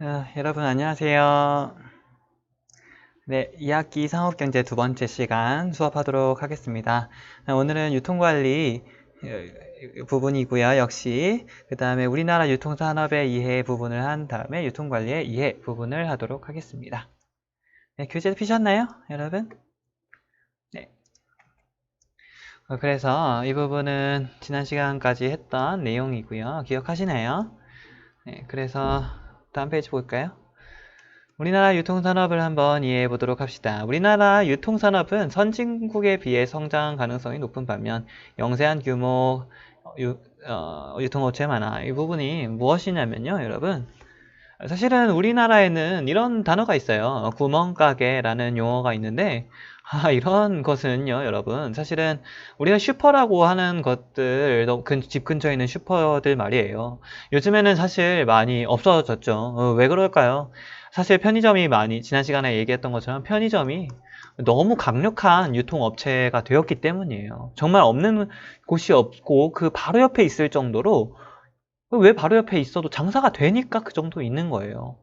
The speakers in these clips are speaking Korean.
어, 여러분 안녕하세요. 네, 2학기 상업경제 두 번째 시간 수업하도록 하겠습니다. 어, 오늘은 유통관리 어, 부분이고요. 역시 그 다음에 우리나라 유통산업의 이해 부분을 한 다음에 유통관리의 이해 부분을 하도록 하겠습니다. 네, 교재 피셨나요, 여러분? 네. 어, 그래서 이 부분은 지난 시간까지 했던 내용이고요. 기억하시나요? 네, 그래서 다음 페이지 볼까요? 우리나라 유통산업을 한번 이해해 보도록 합시다. 우리나라 유통산업은 선진국에 비해 성장 가능성이 높은 반면 영세한 규모 유, 어, 유통업체 많아. 이 부분이 무엇이냐면요, 여러분. 사실은 우리나라에는 이런 단어가 있어요. 구멍가게라는 용어가 있는데 아, 이런 것은요, 여러분. 사실은 우리가 슈퍼라고 하는 것들, 집 근처에 있는 슈퍼들 말이에요. 요즘에는 사실 많이 없어졌죠. 어, 왜 그럴까요? 사실 편의점이 많이, 지난 시간에 얘기했던 것처럼 편의점이 너무 강력한 유통업체가 되었기 때문이에요. 정말 없는 곳이 없고 그 바로 옆에 있을 정도로 왜 바로 옆에 있어도 장사가 되니까 그 정도 있는 거예요.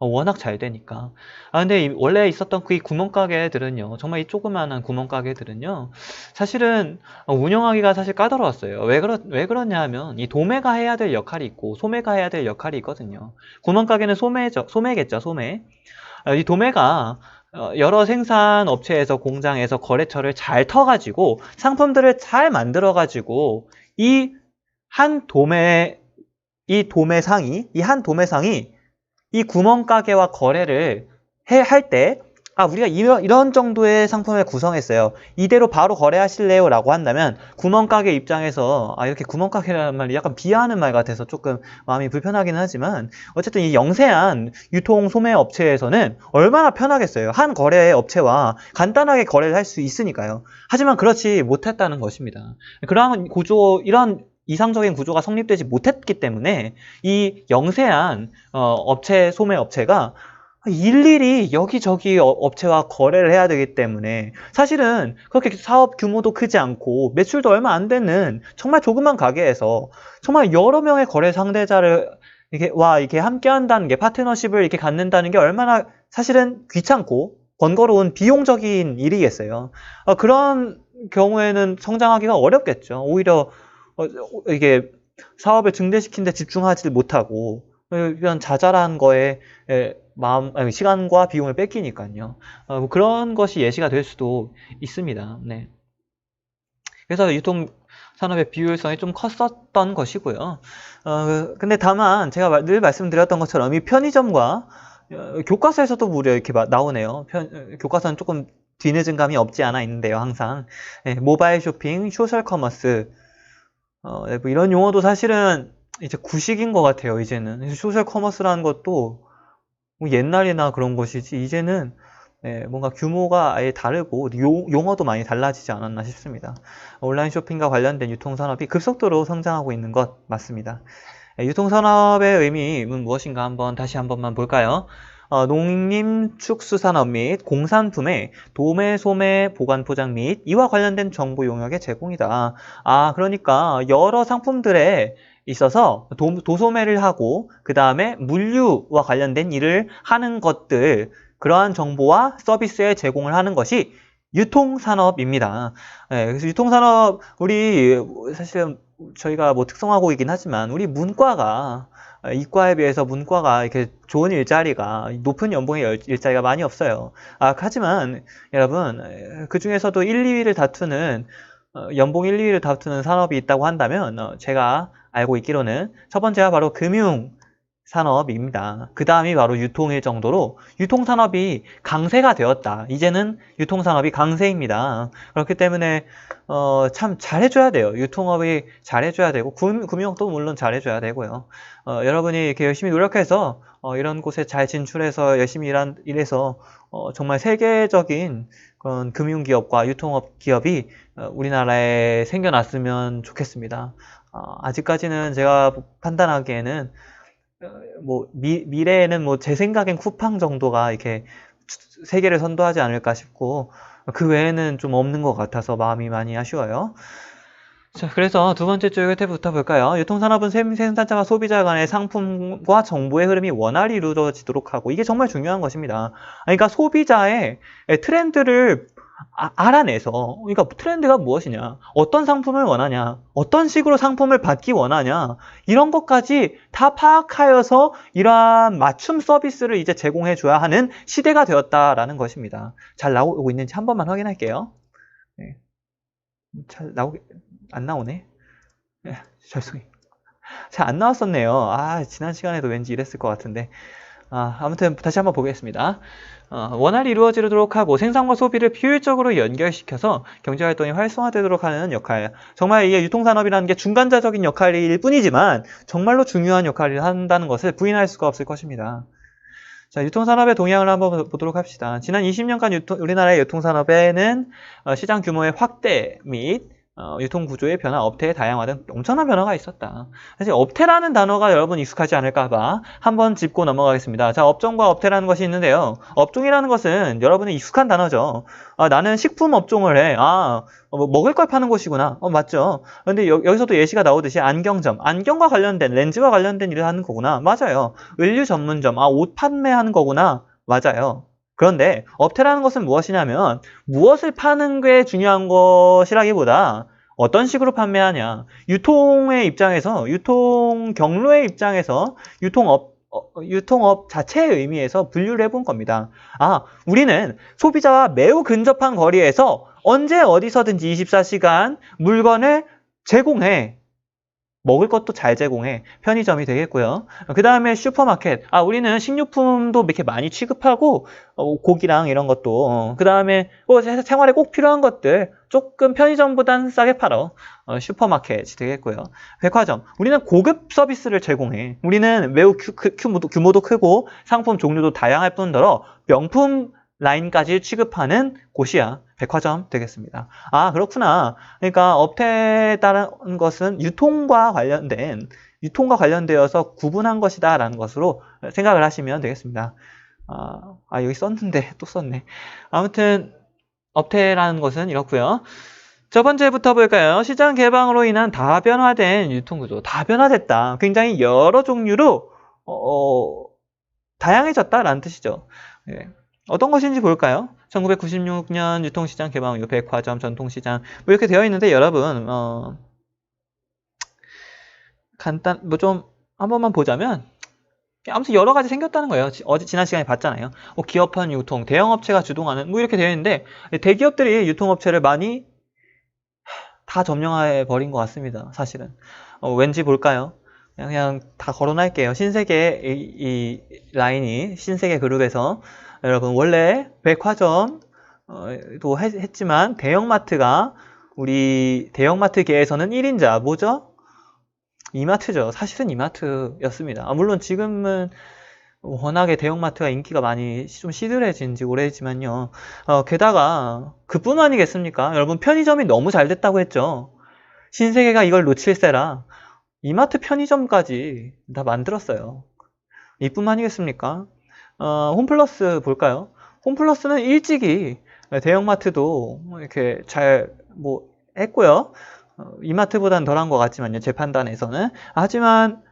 어, 워낙 잘 되니까. 아, 근데 이, 원래 있었던 그 구멍가게들은요, 정말 이 조그마한 구멍가게들은요, 사실은 어, 운영하기가 사실 까다로웠어요. 왜, 그러, 왜 그러냐 하면, 이 도매가 해야 될 역할이 있고, 소매가 해야 될 역할이 있거든요. 구멍가게는 소매죠, 소매겠죠, 소매. 아, 이 도매가 어, 여러 생산 업체에서 공장에서 거래처를 잘 터가지고, 상품들을 잘 만들어가지고, 이 한 도매, 이 도매상이, 이 한 도매상이 이 구멍가게와 거래를 해, 할 때, 아, 우리가 이런, 이런 정도의 상품을 구성했어요. 이대로 바로 거래하실래요? 라고 한다면, 구멍가게 입장에서, 아, 이렇게 구멍가게라는 말이 약간 비하하는 말 같아서 조금 마음이 불편하기는 하지만, 어쨌든 이 영세한 유통 소매 업체에서는 얼마나 편하겠어요. 한 거래 업체와 간단하게 거래를 할 수 있으니까요. 하지만 그렇지 못했다는 것입니다. 그러한 구조, 이런 이상적인 구조가 성립되지 못했기 때문에 이 영세한 어, 업체 소매 업체가 일일이 여기저기 어, 업체와 거래를 해야 되기 때문에 사실은 그렇게 사업 규모도 크지 않고 매출도 얼마 안 되는 정말 조그만 가게에서 정말 여러 명의 거래 상대자를 이게 와 이렇게 함께 한다는 게 파트너십을 이렇게 갖는다는 게 얼마나 사실은 귀찮고 번거로운 비용적인 일이겠어요. 어, 그런 경우에는 성장하기가 어렵겠죠. 오히려 어, 이게 사업을 증대시키는데 집중하지 못하고 이런 자잘한 거에 마음, 아니, 시간과 비용을 뺏기니까요. 어, 뭐 그런 것이 예시가 될 수도 있습니다. 네. 그래서 유통 산업의 비효율성이 좀 컸었던 것이고요. 어, 근데 다만 제가 늘 말씀드렸던 것처럼 이 편의점과 어, 교과서에서도 무려 이렇게 나오네요. 편, 교과서는 조금 뒤늦은 감이 없지 않아 있는데요, 항상. 네, 모바일 쇼핑, 소셜 커머스, 어, 네, 뭐 이런 용어도 사실은 이제 구식인 것 같아요, 이제는. 소셜 커머스라는 것도 뭐 옛날이나 그런 것이지, 이제는 네, 뭔가 규모가 아예 다르고 용, 용어도 많이 달라지지 않았나 싶습니다. 온라인 쇼핑과 관련된 유통산업이 급속도로 성장하고 있는 것 맞습니다. 네, 유통산업의 의미는 무엇인가 한번 다시 한 번만 볼까요? 어, 농림축수산업 및 공산품의 도매, 소매, 보관, 포장 및 이와 관련된 정보 용역의 제공이다. 아, 그러니까 여러 상품들에 있어서 도, 도소매를 하고 그 다음에 물류와 관련된 일을 하는 것들 그러한 정보와 서비스의 제공을 하는 것이 유통산업입니다. 네, 그래서 유통산업 우리 사실은 저희가 뭐 특성화고 있긴 하지만 우리 문과가 어, 이과에 비해서 문과가 이렇게 좋은 일자리가 높은 연봉의 일자리가 많이 없어요. 아, 하지만 여러분 그 중에서도 1, 2위를 다투는 어, 연봉 1, 2위를 다투는 산업이 있다고 한다면 어, 제가 알고 있기로는 첫 번째가 바로 금융 산업입니다. 그 다음이 바로 유통일 정도로 유통산업이 강세가 되었다. 이제는 유통산업이 강세입니다. 그렇기 때문에 어, 참 잘해줘야 돼요. 유통업이 잘해줘야 되고 금, 금융도 물론 잘해줘야 되고요. 어, 여러분이 이렇게 열심히 노력해서 어, 이런 곳에 잘 진출해서 열심히 일한, 일해서 어, 정말 세계적인 그런 금융기업과 유통업 기업이 어, 우리나라에 생겨났으면 좋겠습니다. 어, 아직까지는 제가 판단하기에는 뭐 미, 미래에는 뭐 제 생각엔 쿠팡 정도가 이렇게 세계를 선도하지 않을까 싶고 그 외에는 좀 없는 것 같아서 마음이 많이 아쉬워요. 자, 그래서 두 번째 줄 끝에부터 볼까요? 유통산업은 생- 생산자와 소비자 간의 상품과 정보의 흐름이 원활히 이루어지도록 하고 이게 정말 중요한 것입니다. 그러니까 소비자의 트렌드를 아- 알아내서 그러니까 트렌드가 무엇이냐, 어떤 상품을 원하냐, 어떤 식으로 상품을 받기 원하냐 이런 것까지 다 파악하여서 이러한 맞춤 서비스를 이제 제공해 줘야 하는 시대가 되었다라는 것입니다. 잘 나오고 있는지 한 번만 확인할게요. 네. 잘 나오게 안 나오네. 예, 죄송해요. 잘 안 나왔었네요. 아, 지난 시간에도 왠지 이랬을 것 같은데. 아, 아무튼 다시 한번 보겠습니다. 어, 원활히 이루어지도록 하고 생산과 소비를 효율적으로 연결시켜서 경제활동이 활성화되도록 하는 역할. 정말 이게 유통산업이라는 게 중간자적인 역할일 뿐이지만 정말로 중요한 역할을 한다는 것을 부인할 수가 없을 것입니다. 자, 유통산업의 동향을 한번 보도록 합시다. 지난 20년간 유통- 우리나라의 유통산업에는 어, 시장 규모의 확대 및 어, 유통 구조의 변화, 업태의 다양화 등 엄청난 변화가 있었다. 사실 업태라는 단어가 여러분 익숙하지 않을까봐 한번 짚고 넘어가겠습니다. 자, 업종과 업태라는 것이 있는데요. 업종이라는 것은 여러분이 익숙한 단어죠. 아, 나는 식품 업종을 해. 아, 어, 뭐 먹을 걸 파는 곳이구나. 어, 맞죠. 근데 여, 기서도 예시가 나오듯이 안경점, 안경과 관련된 렌즈와 관련된 일을 하는 거구나. 맞아요. 의류 전문점, 아, 옷 판매하는 거구나. 맞아요. 그런데 업태라는 것은 무엇이냐면 무엇을 파는 게 중요한 것이라기보다 어떤 식으로 판매하냐. 유통의 입장에서 유통 경로의 입장에서 유통업 어, 유통업 자체의 의미에서 분류를 해본 겁니다. 아, 우리는 소비자와 매우 근접한 거리에서 언제 어디서든지 24시간 물건을 제공해. 먹을 것도 잘 제공해. 편의점이 되겠고요. 그 다음에 슈퍼마켓. 아, 우리는 식료품도 이렇게 많이 취급하고, 어, 고기랑 이런 것도. 그 다음에, 어, 생활에 꼭 필요한 것들. 조금 편의점보단 싸게 팔어. 어, 슈퍼마켓이 되겠고요. 백화점. 우리는 고급 서비스를 제공해. 우리는 매우 규, 크- 규모도, 규모도 크고, 상품 종류도 다양할 뿐더러, 명품 라인까지 취급하는 곳이야. 백화점 되겠습니다. 아, 그렇구나. 그러니까 따른 것은 유통과 관련된, 유통과 관련되어서 구분한 것이다. 라는 것으로 생각을 하시면 되겠습니다. 아, 아, 여기 썼는데 또 썼네. 아무튼, 업태라는 것은 이렇고요. 첫 번째부터 볼까요? 시장 개방으로 인한 다변화된 유통구조. 다변화됐다. 굉장히 여러 종류로, 어, 다양해졌다라는 뜻이죠. 예. 어떤 것인지 볼까요? 1996년 유통시장 개방 이후 백화점, 전통시장 뭐 이렇게 되어 있는데 여러분 어, 간단 뭐 좀 한 번만 보자면 아무튼 여러 가지 생겼다는 거예요. 지- 어제 지난 시간에 봤잖아요. 뭐 기업한 유통, 대형업체가 주동하는 뭐 이렇게 되어 있는데 대기업들이 유통업체를 많이 다 점령해 버린 것 같습니다. 사실은 어, 왠지 볼까요? 그냥, 그냥 다 거론할게요. 신세계 이, 이 라인이 신세계 그룹에서 여러분 원래 백화점 어, 도 했, 했지만 대형마트가 우리 대형마트계에서는 1인자 뭐죠? 이마트죠. 사실은 이마트였습니다. 아, 물론 지금은 워낙에 대형마트가 인기가 많이 시- 좀 시들해진 지 오래지만요. 어, 게다가 그뿐 아니겠습니까? 여러분 편의점이 너무 잘 됐다고 했죠. 신세계가 이걸 놓칠세라 이마트 편의점까지 다 만들었어요. 이뿐만이겠습니까? 어, 홈플러스 볼까요? 홈플러스는 일찍이 대형마트도 이렇게 잘 뭐 했고요. 어, 이마트보다는 덜한 것 같지만요. 제 판단에서는. 하지만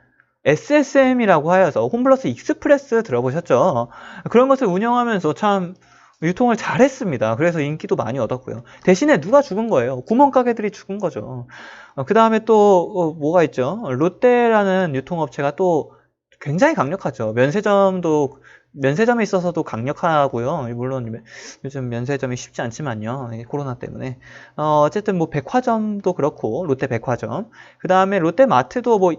SSM이라고 하여서 홈플러스 익스프레스 들어보셨죠? 그런 것을 운영하면서 참 유통을 잘했습니다. 그래서 인기도 많이 얻었고요. 대신에 누가 죽은 거예요? 구멍가게들이 죽은 거죠. 그 다음에 또 어, 뭐가 있죠? 롯데라는 유통업체가 또 굉장히 강력하죠. 면세점도 면세점에 있어서도 강력하고요. 물론 요즘 면세점이 쉽지 않지만요. 이 코로나 때문에. 어, 어쨌든 뭐 백화점도 그렇고 롯데 백화점. 그 다음에 롯데 마트도 뭐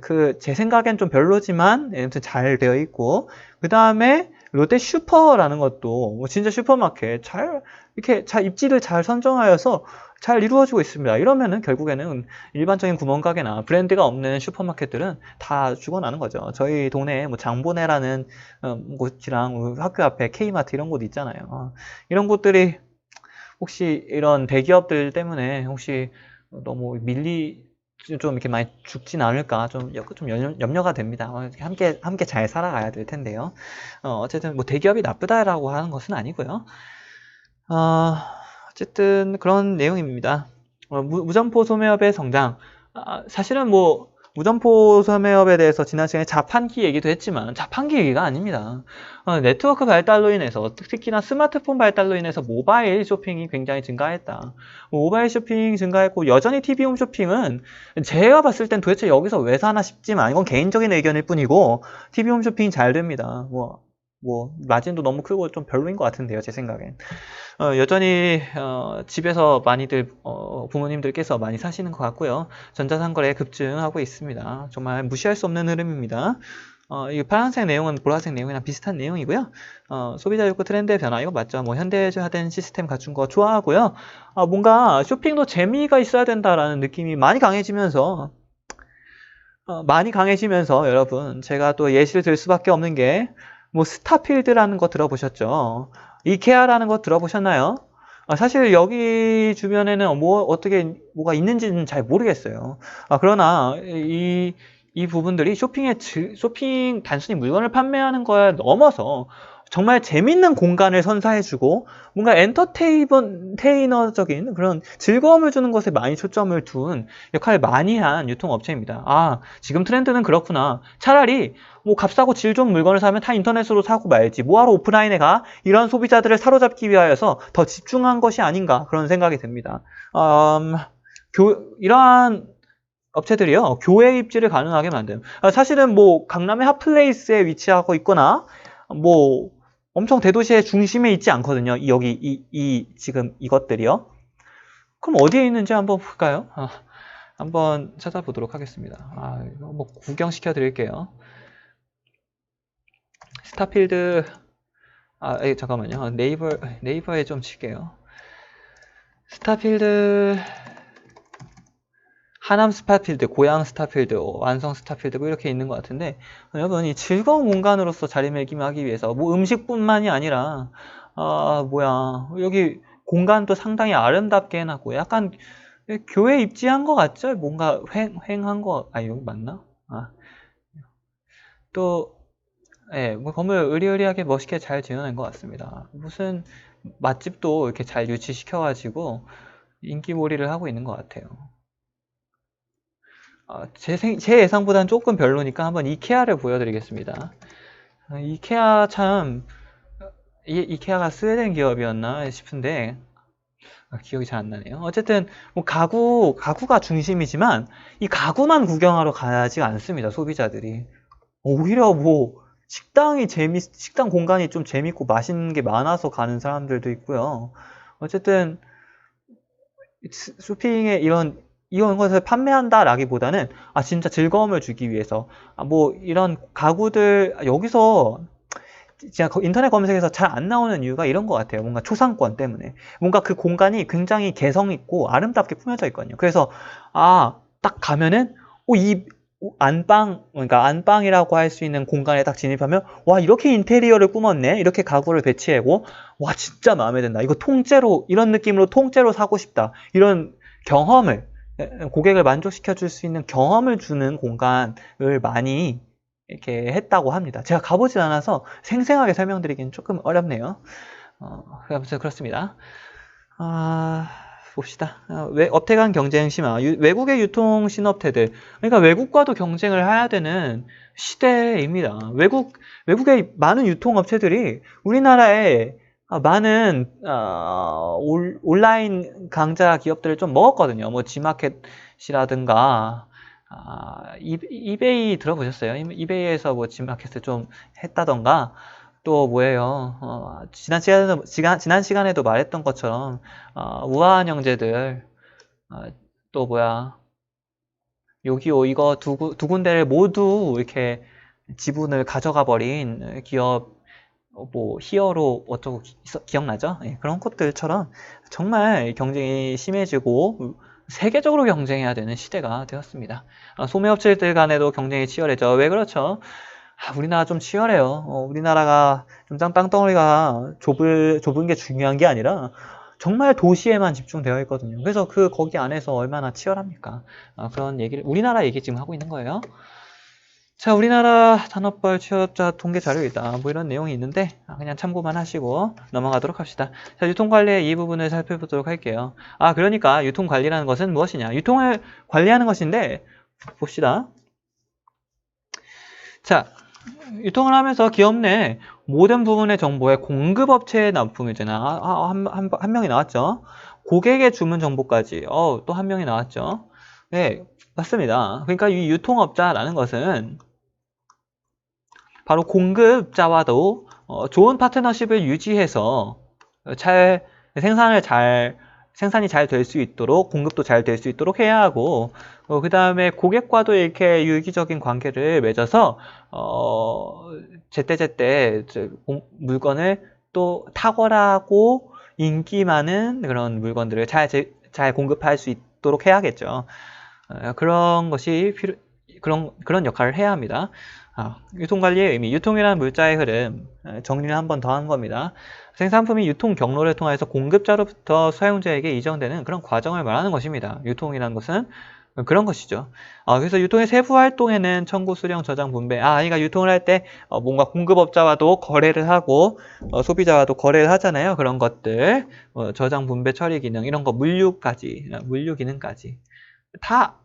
그 제 생각엔 좀 별로지만 아무튼 잘 되어 있고 그 다음에 롯데 슈퍼라는 것도 뭐 진짜 슈퍼마켓 잘 이렇게 잘 입지를 잘 선정하여서 잘 이루어지고 있습니다. 이러면은 결국에는 일반적인 구멍가게나 브랜드가 없는 슈퍼마켓들은 다 죽어나는 거죠. 저희 동네에 뭐 장보네라는 어, 곳이랑 학교 앞에 K마트 이런 곳 있잖아요. 어, 이런 곳들이 혹시 이런 대기업들 때문에 혹시 너무 밀리 좀 이렇게 많이 죽진 않을까 좀, 좀 염려, 가 됩니다. 어, 함께 함께 잘 살아가야 될 텐데요. 어, 어쨌든 뭐 대기업이 나쁘다라고 하는 것은 아니고요. 어, 어쨌든 그런 내용입니다. 어, 무, 무점포 소매업의 성장. 아, 사실은 뭐 무점포 소매업에 대해서 지난 시간에 자판기 얘기도 했지만 자판기 얘기가 아닙니다. 어, 네트워크 발달로 인해서 특히나 스마트폰 발달로 인해서 모바일 쇼핑이 굉장히 증가했다. 모바일 쇼핑 증가했고 여전히 TV홈 쇼핑은 제가 봤을 땐 도대체 여기서 왜 사나 싶지만 이건 개인적인 의견일 뿐이고 TV홈 쇼핑 잘 됩니다. 뭐, 뭐 마진도 너무 크고 좀 별로인 것 같은데요 제 생각엔 어, 여전히 어, 집에서 많이들 어, 부모님들께서 많이 사시는 것 같고요 전자상거래 급증하고 있습니다 정말 무시할 수 없는 흐름입니다 어, 이 파란색 내용은 보라색 내용이랑 비슷한 내용이고요. 어, 소비자 욕구 트렌드의 변화 이거 맞죠? 뭐 현대화된 시스템 갖춘 거 좋아하고요. 어, 뭔가 쇼핑도 재미가 있어야 된다라는 느낌이 많이 강해지면서 어, 많이 강해지면서 여러분 제가 또 예시를 들 수밖에 없는 게 뭐 스타필드라는 거 들어보셨죠? 이케아라는 거 들어보셨나요? 아, 사실 여기 주변에는 뭐 어떻게 뭐가 있는지는 잘 모르겠어요. 아, 그러나 이, 이 부분들이 쇼핑의 질, 쇼핑 단순히 물건을 판매하는 거에 넘어서 정말 재밌는 공간을 선사해주고 뭔가 엔터테이너적인 그런 즐거움을 주는 것에 많이 초점을 둔 역할을 많이 한 유통업체입니다. 아 지금 트렌드는 그렇구나. 차라리 뭐 값싸고 질 좋은 물건을 사면 다 인터넷으로 사고 말지 뭐하러 오프라인에 가 이런 소비자들을 사로잡기 위하여서 더 집중한 것이 아닌가 그런 생각이 듭니다. 음, 교, 이러한 업체들이요 교회 입지를 가능하게 만든 아, 사실은 뭐 강남의 핫플레이스에 위치하고 있거나 뭐 엄청 대도시의 중심에 있지 않거든요. 여기 이, 이 지금 이것들이요. 그럼 어디에 있는지 한번 볼까요? 아, 한번 찾아보도록 하겠습니다. 아, 뭐 구경시켜 드릴게요. 스타필드 아, 에, 잠깐만요. 네이버 네이버에 좀 칠게요. 스타필드 하남 스타필드, 고양 스타필드, 완성 스타필드 뭐 이렇게 있는 것 같은데 여러분 이 즐거운 공간으로서 자리매김하기 위해서 뭐 음식뿐만이 아니라 아 뭐야 여기 공간도 상당히 아름답게 해놨고 약간 교회 입지한 것 같죠? 뭔가 횡, 횡한 거, 아, 여기 맞나? 아. 또, 예, 뭐 건물 의리의리하게 멋있게 잘 지어낸 것 같습니다. 무슨 맛집도 이렇게 잘 유치시켜가지고 인기몰이를 하고 있는 것 같아요. 어, 제, 생, 제 예상보다는 조금 별로니까 한번 이케아를 보여드리겠습니다. 어, 이케아 참 이, 이케아가 스웨덴 기업이었나 싶은데 아, 기억이 잘 안 나네요. 어쨌든 뭐 가구 가구가 중심이지만 이 가구만 구경하러 가지 않습니다. 소비자들이 오히려 뭐 식당이 재미 식당 공간이 좀 재밌고 맛있는 게 많아서 가는 사람들도 있고요. 어쨌든 쇼핑에 이런 이런 것을 판매한다라기보다는 아 진짜 즐거움을 주기 위해서. 아, 뭐 이런 가구들 여기서 진짜 인터넷 검색에서 잘 안 나오는 이유가 이런 것 같아요. 뭔가 초상권 때문에. 뭔가 그 공간이 굉장히 개성 있고 아름답게 꾸며져 있거든요. 그래서 아 딱 가면은 오이 안방 그러니까 안방이라고 할 수 있는 공간에 딱 진입하면 와 이렇게 인테리어를 꾸몄네. 이렇게 가구를 배치하고 와 진짜 마음에 든다. 이거 통째로 이런 느낌으로 통째로 사고 싶다. 이런 경험을 고객을 만족시켜 줄 수 있는 경험을 주는 공간을 많이 이렇게 했다고 합니다. 제가 가보진 않아서 생생하게 설명드리기는 조금 어렵네요. 어, 아무튼 그렇습니다. 아, 봅시다. 왜 업태 간 경쟁 심화. 유, 외국의 유통 신업태들. 그러니까 외국과도 경쟁을 해야 되는 시대입니다. 외국, 외국의 많은 유통업체들이 우리나라에 아, 많은 어, 온라인 강자 기업들을 좀 먹었거든요. 뭐 지마켓이라든가 아, 이, 베이 들어보셨어요? 이베이에서 뭐 지마켓을 좀 했다던가 또 뭐예요? 어, 지난 시간에도 지난, 지난 시간에도 말했던 것처럼 어, 우아한 형제들 어, 또 뭐야 요기요 이거 두, 두 군데를 모두 이렇게 지분을 가져가 버린 기업 어, 뭐 히어로 어쩌고 기, 기억나죠? 예, 그런 것들처럼 정말 경쟁이 심해지고 세계적으로 경쟁해야 되는 시대가 되었습니다. 아, 소매업체들 간에도 경쟁이 치열해져. 왜 그렇죠? 아, 우리나라 좀 치열해요. 어, 우리나라가 좀 땅덩어리가 좁을, 좁은 게 중요한 게 아니라 정말 도시에만 집중되어 있거든요. 그래서 그 거기 안에서 얼마나 치열합니까? 아, 그런 얘기를 우리나라 얘기 지금 하고 있는 거예요. 자, 우리나라 산업별 취업자 통계 자료이다. 뭐 이런 내용이 있는데 아, 그냥 참고만 하시고 넘어가도록 합시다. 자, 유통관리의 이 부분을 살펴보도록 할게요. 아, 그러니까 유통관리라는 것은 무엇이냐? 유통을 관리하는 것인데 봅시다. 자, 유통을 하면서 기업 내 모든 부분의 정보의 공급업체의 납품이잖아. 아, 한, 한, 한 명이 나왔죠. 고객의 주문 정보까지. 어, 또 한 명이 나왔죠. 네, 맞습니다. 그러니까 이 유통업자라는 것은 바로 공급자와도 어, 좋은 파트너십을 유지해서 잘 생산을 잘 생산이 잘 될 수 있도록 공급도 잘 될 수 있도록 해야 하고 어, 그 다음에 고객과도 이렇게 유기적인 관계를 맺어서 어, 제때제때 물건을 또 탁월하고 인기 많은 그런 물건들을 잘, 잘 공급할 수 있도록 해야겠죠. 어, 그런 것이 필요, 그런, 그런 역할을 해야 합니다. 아, 유통관리의 의미, 유통이라는 물자의 흐름, 어, 정리를 한 번 더 한 겁니다. 생산품이 유통 경로를 통해서 공급자로부터 사용자에게 이전되는 그런 과정을 말하는 것입니다. 유통이라는 것은 그런 것이죠. 아, 그래서 유통의 세부 활동에는 청구, 수령, 저장, 분배. 아, 그러니까 유통을 할때 어, 뭔가 공급업자와도 거래를 하고 어, 소비자와도 거래를 하잖아요. 그런 것들, 어, 저장, 분배, 처리 기능 이런 거 물류까지, 물류 기능까지 다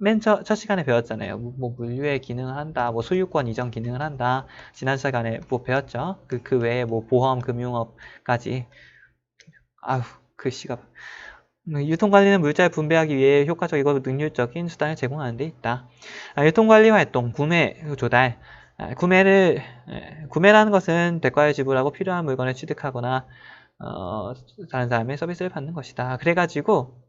맨첫 첫 시간에 배웠잖아요. 뭐 물류의 기능을 한다, 뭐 소유권 이전 기능을 한다. 지난 시간에 뭐 배웠죠. 그, 그 외에 뭐 보험, 금융업까지. 아휴, 글씨가. 그 유통관리는 물자를 분배하기 위해 효과적이고 능률적인 수단을 제공하는 데 있다. 아, 유통관리 활동, 구매, 조달. 아, 구매를, 구매라는 것은 대가를 지불하고 필요한 물건을 취득하거나, 어, 다른 사람의 서비스를 받는 것이다. 그래가지고,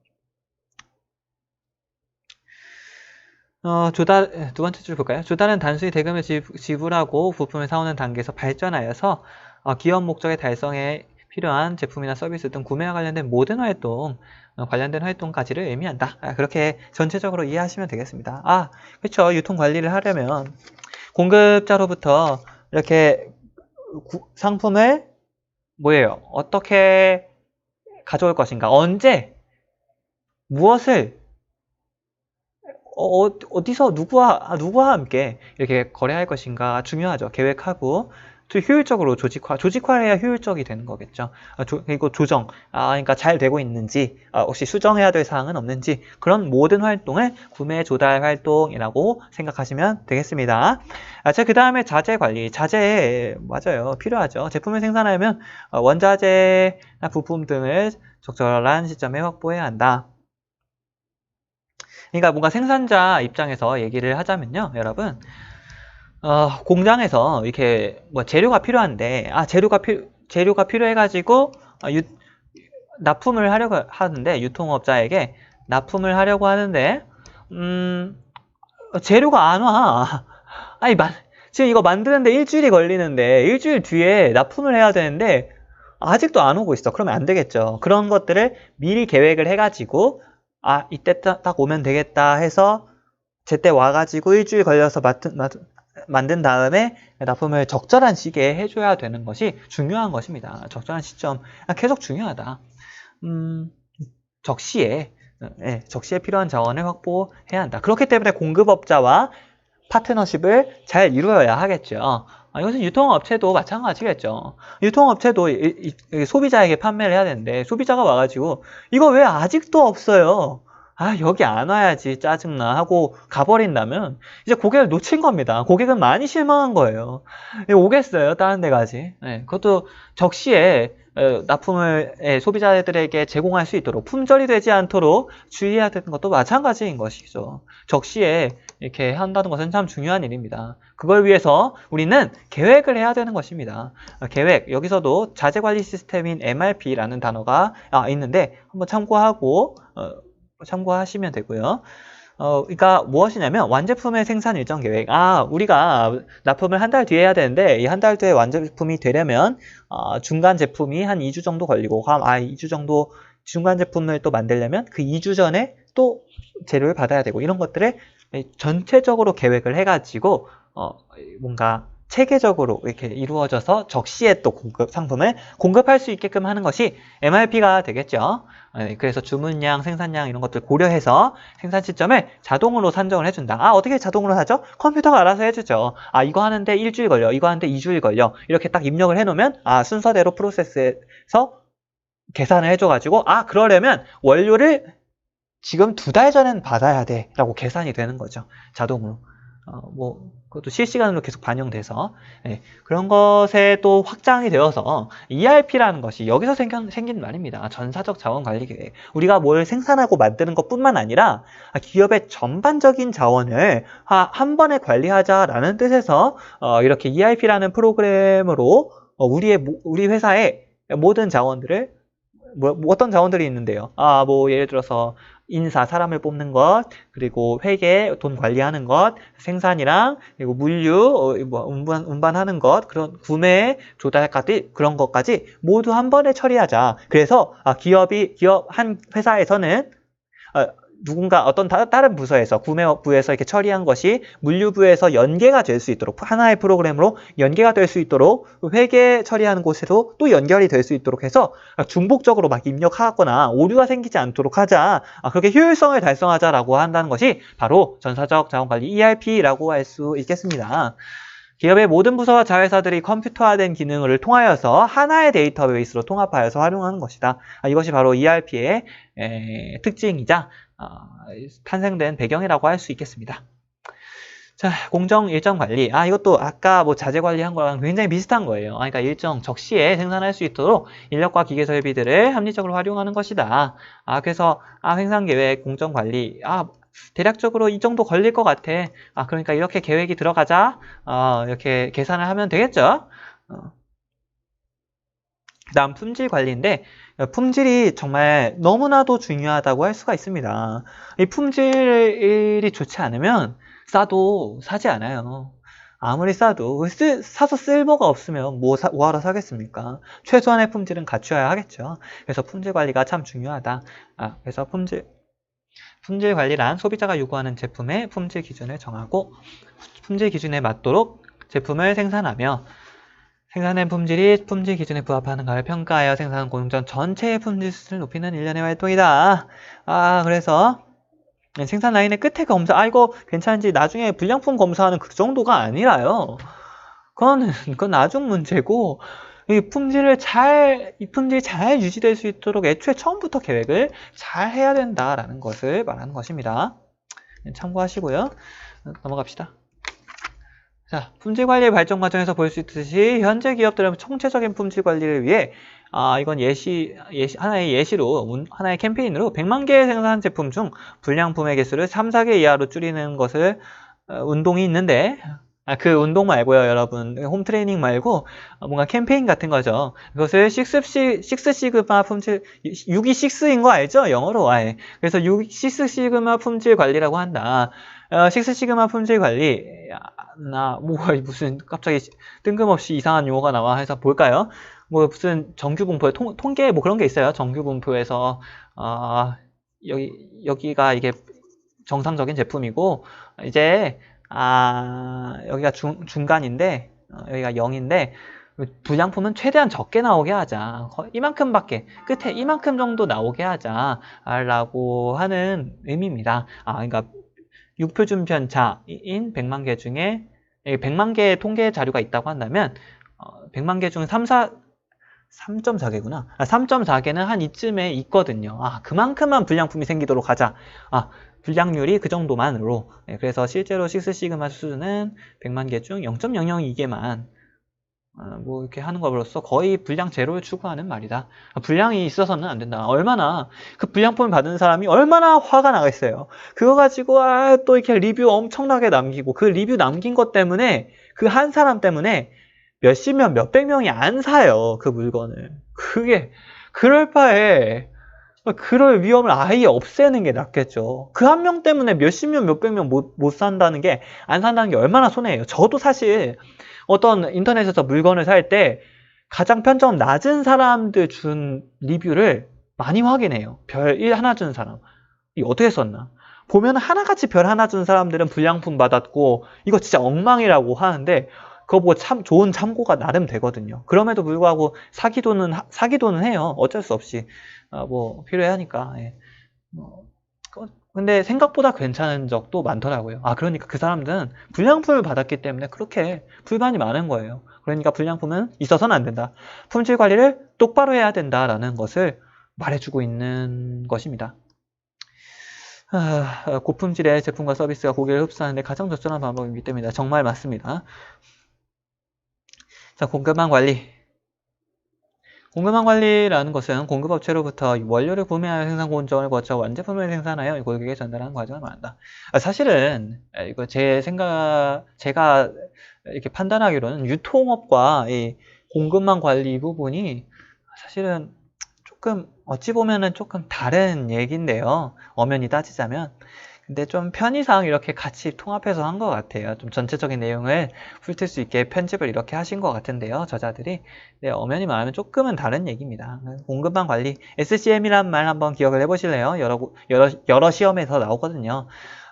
어, 조달, 두 번째 줄 볼까요? 조달은 단순히 대금을 지불하고 부품을 사오는 단계에서 발전하여서 어, 기업 목적의 달성에 필요한 제품이나 서비스 등 구매와 관련된 모든 활동, 어, 관련된 활동까지를 의미한다. 아, 그렇게 전체적으로 이해하시면 되겠습니다. 아, 그렇죠. 유통 관리를 하려면 공급자로부터 이렇게 구, 상품을 뭐예요? 어떻게 가져올 것인가? 언제 무엇을 어, 어, 어디서 누구와 아, 누구와 함께 이렇게 거래할 것인가 중요하죠. 계획하고 또 효율적으로 조직화, 조직화를 해야 효율적이 되는 거겠죠. 아, 조, 그리고 조정, 아, 그러니까 잘 되고 있는지, 아, 혹시 수정해야 될 사항은 없는지 그런 모든 활동을 구매 조달 활동이라고 생각하시면 되겠습니다. 아, 자, 그 다음에 자재 관리, 자재 맞아요, 필요하죠. 제품을 생산하려면 어, 원자재나 부품 등을 적절한 시점에 확보해야 한다. 그러니까 뭔가 생산자 입장에서 얘기를 하자면요, 여러분. 어, 공장에서 이렇게 뭐 재료가 필요한데, 아, 재료가 필, 재료가 필요해가지고, 아, 유, 납품을 하려고 하는데, 유통업자에게 납품을 하려고 하는데, 음, 재료가 안 와. 아니, 마, 지금 이거 만드는데 일주일이 걸리는데, 일주일 뒤에 납품을 해야 되는데, 아직도 안 오고 있어. 그러면 안 되겠죠. 그런 것들을 미리 계획을 해가지고, 아 이때 딱 오면 되겠다 해서 제때 와가지고 일주일 걸려서 맡은, 맡, 만든 다음에 납품을 적절한 시기에 해줘야 되는 것이 중요한 것입니다. 적절한 시점 아, 계속 중요하다. 음, 적시에 네, 적시에 필요한 자원을 확보해야 한다. 그렇기 때문에 공급업자와 파트너십을 잘 이루어야 하겠죠. 아, 이것은 유통업체도 마찬가지겠죠. 유통업체도 이, 이, 소비자에게 판매를 해야 되는데 소비자가 와가지고 이거 왜 아직도 없어요? 아 여기 안 와야지 짜증나 하고 가버린다면 이제 고객을 놓친 겁니다. 고객은 많이 실망한 거예요. 오겠어요 다른 데 가지. 네, 그것도 적시에 어, 납품을 예, 소비자들에게 제공할 수 있도록 품절이 되지 않도록 주의해야 되는 것도 마찬가지인 것이죠. 적시에 이렇게 한다는 것은 참 중요한 일입니다. 그걸 위해서 우리는 계획을 해야 되는 것입니다. 어, 계획, 여기서도 자재관리 시스템인 MRP라는 단어가 아, 있는데 한번 참고하고 어, 참고하시면 되고요. 어, 그러니까 무엇이냐면 완제품의 생산 일정 계획. 아, 우리가 납품을 한 달 뒤에 해야 되는데 이 한 달 뒤에 완제품이 되려면 어, 중간 제품이 한 2주 정도 걸리고 아, 2주 정도 중간 제품을 또 만들려면 그 2주 전에 또 재료를 받아야 되고 이런 것들을 전체적으로 계획을 해가지고 어, 뭔가 체계적으로 이렇게 이루어져서 적시에 또 공급 상품을 공급할 수 있게끔 하는 것이 MRP가 되겠죠. 네, 그래서 주문량, 생산량 이런 것들 고려해서 생산 시점을 자동으로 산정을 해준다. 아 어떻게 자동으로 하죠? 컴퓨터가 알아서 해주죠. 아 이거 하는데 일주일 걸려, 이거 하는데 이주일 걸려 이렇게 딱 입력을 해놓으면 아 순서대로 프로세스에서 계산을 해줘가지고 아 그러려면 원료를 지금 두 달 전엔 받아야 돼라고 계산이 되는 거죠. 자동으로. 어, 뭐 그것도 실시간으로 계속 반영돼서 예, 그런 것에 또 확장이 되어서 ERP라는 것이 여기서 생긴, 생긴 말입니다. 전사적 자원 관리 계획. 우리가 뭘 생산하고 만드는 것뿐만 아니라 기업의 전반적인 자원을 하, 한 번에 관리하자라는 뜻에서 어, 이렇게 ERP라는 프로그램으로 어, 우리의 우리 회사의 모든 자원들을 뭐, 뭐 어떤 자원들이 있는데요. 아, 뭐 예를 들어서 인사, 사람을 뽑는 것, 그리고 회계, 돈 관리하는 것, 생산이랑, 그리고 물류, 어, 뭐 운반, 운반하는 것, 그런 구매, 조달까지, 그런 것까지 모두 한 번에 처리하자. 그래서, 아, 기업이, 기업, 한 회사에서는, 어, 누군가 어떤 다, 른 부서에서 구매부에서 이렇게 처리한 것이 물류부에서 연계가 될 수 있도록 하나의 프로그램으로 연계가 될 수 있도록 회계 처리하는 곳에도 또 연결이 될 수 있도록 해서 중복적으로 막 입력하거나 오류가 생기지 않도록 하자 아, 그렇게 효율성을 달성하자라고 한다는 것이 바로 전사적 자원관리 ERP라고 할 수 있겠습니다. 기업의 모든 부서와 자회사들이 컴퓨터화된 기능을 통하여서 하나의 데이터베이스로 통합하여서 활용하는 것이다. 아, 이것이 바로 ERP의 에, 특징이자 어, 탄생된 배경이라고 할 수 있겠습니다. 자, 공정 일정 관리. 아, 이것도 아까 뭐 자재 관리한 거랑 굉장히 비슷한 거예요. 아, 그러니까 일정 적시에 생산할 수 있도록 인력과 기계 설비들을 합리적으로 활용하는 것이다. 아, 그래서 아, 생산 계획, 공정 관리. 아, 대략적으로 이 정도 걸릴 것 같아. 아, 그러니까 이렇게 계획이 들어가자. 어, 이렇게 계산을 하면 되겠죠? 어. 다음 품질 관리인데 품질이 정말 너무나도 중요하다고 할 수가 있습니다. 이 품질이 좋지 않으면 싸도 사지 않아요. 아무리 싸도 쓰, 사서 쓸모가 없으면 뭐, 사, 뭐하러 사겠습니까? 최소한의 품질은 갖추어야 하겠죠. 그래서 품질 관리가 참 중요하다. 아, 그래서 품질 품질 관리란 소비자가 요구하는 제품의 품질 기준을 정하고 품질 기준에 맞도록 제품을 생산하며 생산된 품질이 품질 기준에 부합하는가를 평가하여 생산 공정 전체의 품질 수준을 높이는 일련의 활동이다. 아, 그래서 생산 라인의 끝에 검사, 아, 이거 괜찮은지 나중에 불량품 검사하는 그 정도가 아니라요. 그거는, 그건 나중 문제고, 이 품질을 잘, 이 품질이 잘 유지될 수 있도록 애초에 처음부터 계획을 잘 해야 된다라는 것을 말하는 것입니다. 참고하시고요. 넘어갑시다. 자, 품질 관리 발전 과정에서 볼 수 있듯이 현재 기업들은 총체적인 품질 관리를 위해 아, 이건 예시, 예시, 하나의 예시로, 하나의 캠페인으로 100만 개 생산한 제품 중 불량품의 개수를 3, 4개 이하로 줄이는 것을 어, 운동이 있는데 아, 그 운동 말고요, 여러분. 홈 트레이닝 말고 뭔가 캠페인 같은 거죠. 그것을 6, 시, 시그마 품질, 6이 6인 거 알죠? 영어로 아예. 그래서 6, 6 시그마 품질 관리라고 한다. 어, 6 시그마 품질 관리. 나, 뭐, 무슨 갑자기 뜬금없이 이상한 용어가 나와 해서 볼까요? 뭐 무슨 정규 분포, 통, 통계 뭐 그런 게 있어요. 정규 분포에서, 어, 여기, 여기가 이게 정상적인 제품이고, 이제 아, 여기가 중, 중간인데, 어, 여기가 0인데, 불량품은 최대한 적게 나오게 하자. 이만큼밖에, 끝에 이만큼 정도 나오게 하자. 라고 하는 의미입니다. 아, 그러니까, 육표준 편차인 100만 개 중에, 100만 개의 통계 자료가 있다고 한다면, 100만 어, 개 중에 3, 4, 3.4개구나. 아, 3.4개는 한 이쯤에 있거든요. 아, 그만큼만 불량품이 생기도록 하자. 아, 불량률이 그 정도만으로 네, 그래서 실제로 6시그마 수준은 100만 개 중 0.002개만 어, 뭐 이렇게 하는 것으로서 거의 불량 제로를 추구하는 말이다. 아, 불량이 있어서는 안 된다. 얼마나 그 불량품을 받은 사람이 얼마나 화가 나겠어요. 그거 가지고 아, 또 이렇게 리뷰 엄청나게 남기고 그 리뷰 남긴 것 때문에 그 한 사람 때문에 몇십 명, 몇백 명이 안 사요. 그 물건을. 그게 그럴 바에 그럴 위험을 아예 없애는 게 낫겠죠. 그 한 명 때문에 몇십 명, 몇백 명 못, 못 산다는 게, 안 산다는 게 얼마나 손해예요. 저도 사실 어떤 인터넷에서 물건을 살 때 가장 편점 낮은 사람들 준 리뷰를 많이 확인해요. 별 1 하나 준 사람. 이 어떻게 썼나? 보면 하나같이 별 하나 준 사람들은 불량품 받았고, 이거 진짜 엉망이라고 하는데, 그거 보고 참 좋은 참고가 나름 되거든요. 그럼에도 불구하고 사기도는 하- 사기도는 해요. 어쩔 수 없이 아, 뭐 필요하니까. 예. 뭐, 그- 근데 생각보다 괜찮은 적도 많더라고요. 아 그러니까 그 사람들은 불량품을 받았기 때문에 그렇게 불만이 많은 거예요. 그러니까 불량품은 있어서는 안 된다. 품질 관리를 똑바로 해야 된다라는 것을 말해주고 있는 것입니다. 아, 고품질의 제품과 서비스가 고객을 흡수하는데 가장 적절한 방법이기 때문이다. 정말 맞습니다. 자, 공급망 관리. 공급망 관리라는 것은 공급업체로부터 원료를 구매하여 생산 공정을 거쳐 완제품을 생산하여 고객에게 전달하는 과정을 말한다. 아, 사실은 아, 이거 제 생각, 제가 이렇게 판단하기로는 유통업과 이 공급망 관리 부분이 사실은 조금 어찌 보면은 조금 다른 얘기인데요. 엄연히 따지자면. 근데 좀 편의상 이렇게 같이 통합해서 한 것 같아요. 좀 전체적인 내용을 훑을 수 있게 편집을 이렇게 하신 것 같은데요. 저자들이. 네, 엄연히 말하면 조금은 다른 얘기입니다. 공급망 관리, SCM이란 말 한번 기억을 해보실래요? 여러, 여러, 여러 시험에서 나오거든요.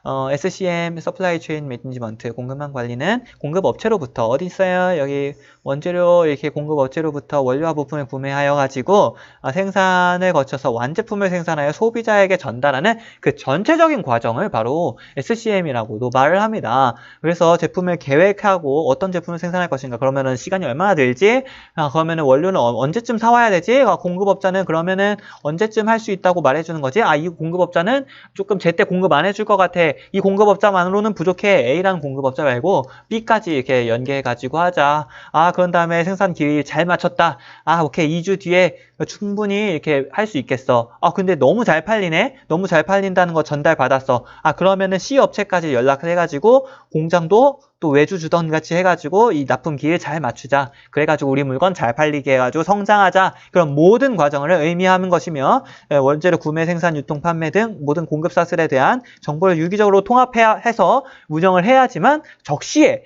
어, SCM, Supply Chain Management, 공급망 관리는 공급 업체로부터 어디 있어요? 여기 원재료 이렇게 공급 업체로부터 원료와 부품을 구매하여 가지고 아, 생산을 거쳐서 완제품을 생산하여 소비자에게 전달하는 그 전체적인 과정을 바로 SCM이라고도 말을 합니다. 그래서 제품을 계획하고 어떤 제품을 생산할 것인가 그러면은 시간이 얼마나 들지? 아, 그러면은 원료는 어- 언제쯤 사와야 되지? 아, 공급업자는 그러면은 언제쯤 할 수 있다고 말해주는 거지? 아, 이 공급업자는 조금 제때 공급 안 해줄 것 같아. 이 공급업자만으로는 부족해. A라는 공급업자 말고 B까지 이렇게 연계해가지고 하자. 아, 그런 다음에 생산 기일 잘 맞췄다. 아, 오케이. 2주 뒤에 충분히 이렇게 할 수 있겠어. 아, 근데 너무 잘 팔리네? 너무 잘 팔린다는 거 전달 받았어. 아, 그러면은 C 업체까지 연락을 해가지고 공장도 또 외주 주던 같이 해가지고 이 납품 기일 잘 맞추자. 그래가지고 우리 물건 잘 팔리게 해가지고 성장하자. 그런 모든 과정을 의미하는 것이며 에, 원재료 구매, 생산, 유통, 판매 등 모든 공급 사슬에 대한 정보를 유기적으로 통합해서 운영을 해야지만 적시에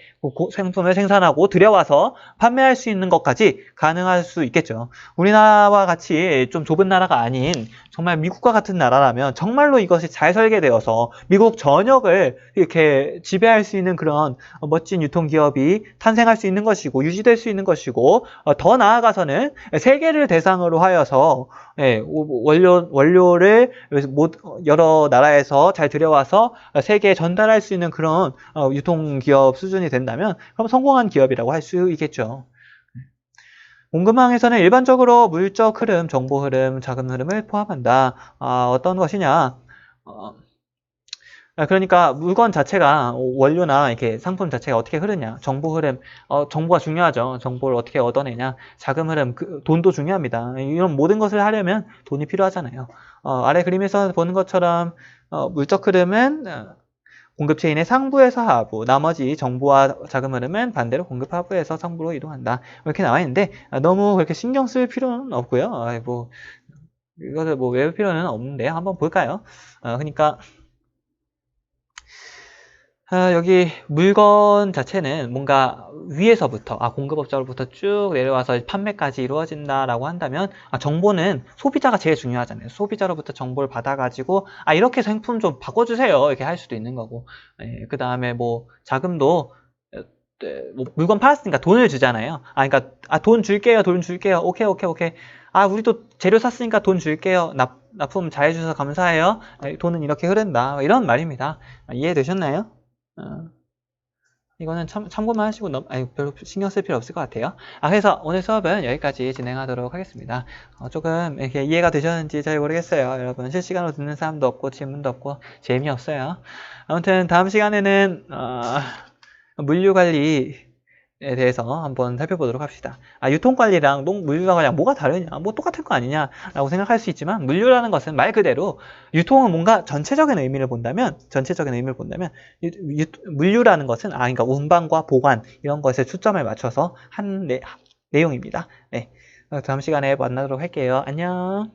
상품을 생산하고 들여와서 판매할 수 있는 것까지 가능할 수 있겠죠. 우리나라와 같이 좀 좁은 나라가 아닌 정말 미국과 같은 나라라면 정말로 이것이 잘 설계되어서 미국 전역을 이렇게 지배할 수 있는 그런 어, 멋진 유통기업이 탄생할 수 있는 것이고 유지될 수 있는 것이고 어, 더 나아가서는 세계를 대상으로 하여서 예, 오- 원료 원료를 모- 여러 나라에서 잘 들여와서 세계에 전달할 수 있는 그런 어, 유통기업 수준이 된다면 그럼 성공한 기업이라고 할 수 있겠죠. 공급망에서는 일반적으로 물적 흐름, 정보 흐름, 자금 흐름을 포함한다. 아, 어떤 것이냐? 어, 아, 그러니까 물건 자체가 원료나 이렇게 상품 자체가 어떻게 흐르냐, 정보 흐름, 어, 정보가 중요하죠. 정보를 어떻게 얻어내냐, 자금 흐름, 그, 돈도 중요합니다. 이런 모든 것을 하려면 돈이 필요하잖아요. 어, 아래 그림에서 보는 것처럼 어, 물적 흐름은 어, 공급 체인의 상부에서 하부, 나머지 정보와 자금 흐름은 반대로 공급 하부에서 상부로 이동한다. 이렇게 나와 있는데 아, 너무 그렇게 신경 쓸 필요는 없고요. 아, 뭐 이것을 뭐 외울 필요는 없는데 한번 볼까요? 어, 그러니까 아, 여기 물건 자체는 뭔가 위에서부터 아 공급업자로부터 쭉 내려와서 판매까지 이루어진다라고 한다면 아, 정보는 소비자가 제일 중요하잖아요. 소비자로부터 정보를 받아가지고 아 이렇게 상품 좀 바꿔주세요 이렇게 할 수도 있는 거고 그 다음에 뭐 자금도 에, 에, 뭐 물건 팔았으니까 돈을 주잖아요. 아 그러니까 아 돈 줄게요 돈 줄게요 오케이 오케이 오케이 아 우리도 재료 샀으니까 돈 줄게요 납 납품 잘 해주셔서 감사해요. 아, 돈은 이렇게 흐른다 이런 말입니다. 아, 이해되셨나요? 어, 이거는 참, 참고만 하시고 너무, 아니, 별로 신경 쓸 필요 없을 것 같아요. 아, 그래서 오늘 수업은 여기까지 진행하도록 하겠습니다. 어, 조금 이렇게 이해가 되셨는지 잘 모르겠어요. 여러분, 실시간으로 듣는 사람도 없고, 질문도 없고, 재미없어요. 아무튼, 다음 시간에는, 어, 물류 관리에 대해서 한번 살펴보도록 합시다. 아, 유통관리랑 농- 물류관리랑 뭐가 다르냐? 뭐 똑같은 거 아니냐? 라고 생각할 수 있지만, 물류라는 것은 말 그대로 유통은 뭔가 전체적인 의미를 본다면, 전체적인 의미를 본다면, 유- 유- 물류라는 것은, 아, 그러니까 운반과 보관, 이런 것에 초점을 맞춰서 한 내, 내용입니다. 네. 어, 다음 시간에 만나도록 할게요. 안녕.